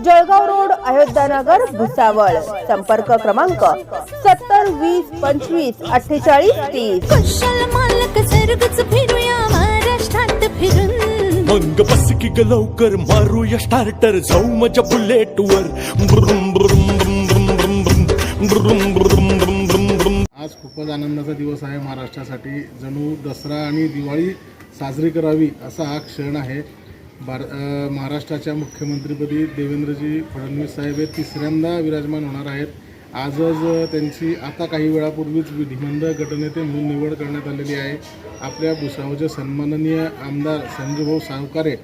Jalgaon road Ayodhya Nagar Bhusawal. संपर्क क्रमांक सत्तर वीस पंचवीस अठ्ठेचाळीस तीस. कुशल मालक सर्गच फिरूया महाराष्ट्रात फिरून. मग बस की ग लवकर मारूया स्टार्टर जाऊ माझ्या बुलेटवर ब्रुम ब्रुम ब्रुम ब्रुम ब्रुम ब्रुम. ब्रुम ब्रुम ब्रुम ब्रुम ब्रुम. आज खूपच आनंदाचा दिवस आहे महाराष्ट्रासाठी. जणू दसरा आणि दिवाळी साजरी करावी असा हा क्षण आहे. भार महाराष्ट्राच्या मुख्यमंत्रीपदी देवेंद्रजी फडणवीस साहेब हे तिसऱ्यांदा विराजमान होणार आहेत. आजच त्यांची आता काही वेळापूर्वीच विधिमंडळ गटनेते म्हणून निवड करण्यात आलेली आहे. आपल्या भुसावचे सन्माननीय आमदार संजयभाऊ सावकारे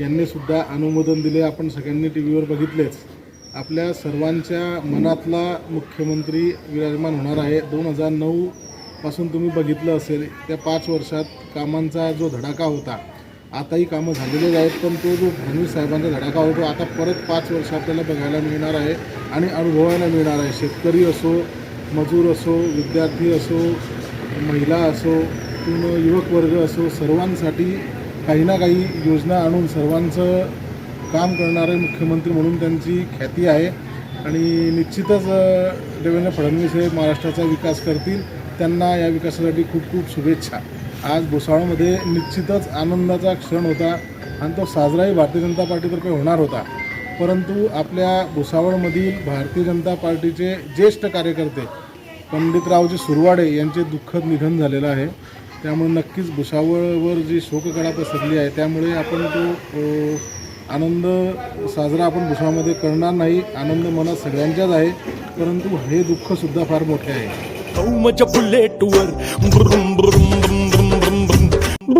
यांनीसुद्धा अनुमोदन दिले. आपण सगळ्यांनी टी व्हीवर बघितलेच. आपल्या सर्वांच्या मनातला मुख्यमंत्री विराजमान होणार आहे. दोन हजार नऊपासून तुम्ही बघितलं असेल त्या पाच वर्षात कामांचा जो धडाका होता आताही कामं झालेलेच आहेत पण तो जो फडणवीस साहेबांचा धडाका होतो आता परत पाच वर्ष आपल्याला बघायला मिळणार आहे आणि अनुभवायला मिळणार आहे. शेतकरी असो मजूर असो विद्यार्थी असो महिला असो किंवा युवक वर्ग असो सर्वांसाठी काही ना काही योजना आणून सर्वांचं काम करणारे मुख्यमंत्री म्हणून त्यांची ख्याती आहे. आणि निश्चितच देवेंद्र फडणवीस हे महाराष्ट्राचा विकास करतील. त्यांना या विकासासाठी खूप खूप शुभेच्छा. आज भुसावळमध्ये निश्चितच आनंदाचा क्षण होता आणि तो साजराही भारतीय जनता पार्टीतर्फे होणार होता. परंतु आपल्या भुसावळमधील भारतीय जनता पार्टीचे ज्येष्ठ कार्यकर्ते पंडितरावजी सुरवाडे यांचे दुःखद निधन झालेलं आहे. त्यामुळे नक्कीच भुसावळवर जी शोककळा पसरली आहे त्यामुळे आपण तो आनंद साजरा आपण भुसावळमध्ये करणार नाही. आनंद मनात सगळ्यांच्याच आहे परंतु हे दुःखसुद्धा फार मोठे आहे.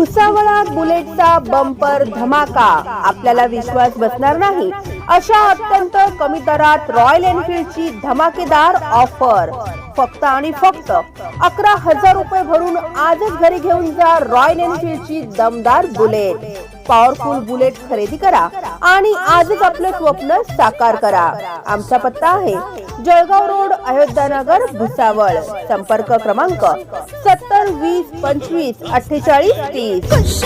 भुसावळात बुलेटचा बंपर धमाका. आपल्याला विश्वास बसणार नाही. अशा अत्यंत कमी दरात रॉयल एनफिल्डची धमाकेदार ऑफर फक्त आणि फक्त अकरा हजार रुपये भरून आजच घरी घेऊन जा रॉयल एनफिल्डची दमदार बुलेट. पॉवरफुल बुलेट खरेदी करा आणि आजच आपलं स्वप्न साकार करा. आमचा पत्ता आहे जळगाव रोड अयोध्यानगर भुसावळ. संपर्क क्रमांक सत्तर वीस पंचवीस अठ्ठेचाळीस तीस.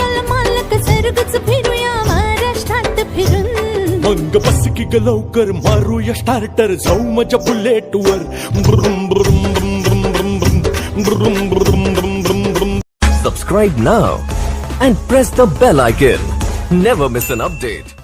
मंग बस की ग लवकर मारूया स्टार्टर जाऊ माझ्या बुलेट वर subscribe now and press the bell icon never miss an update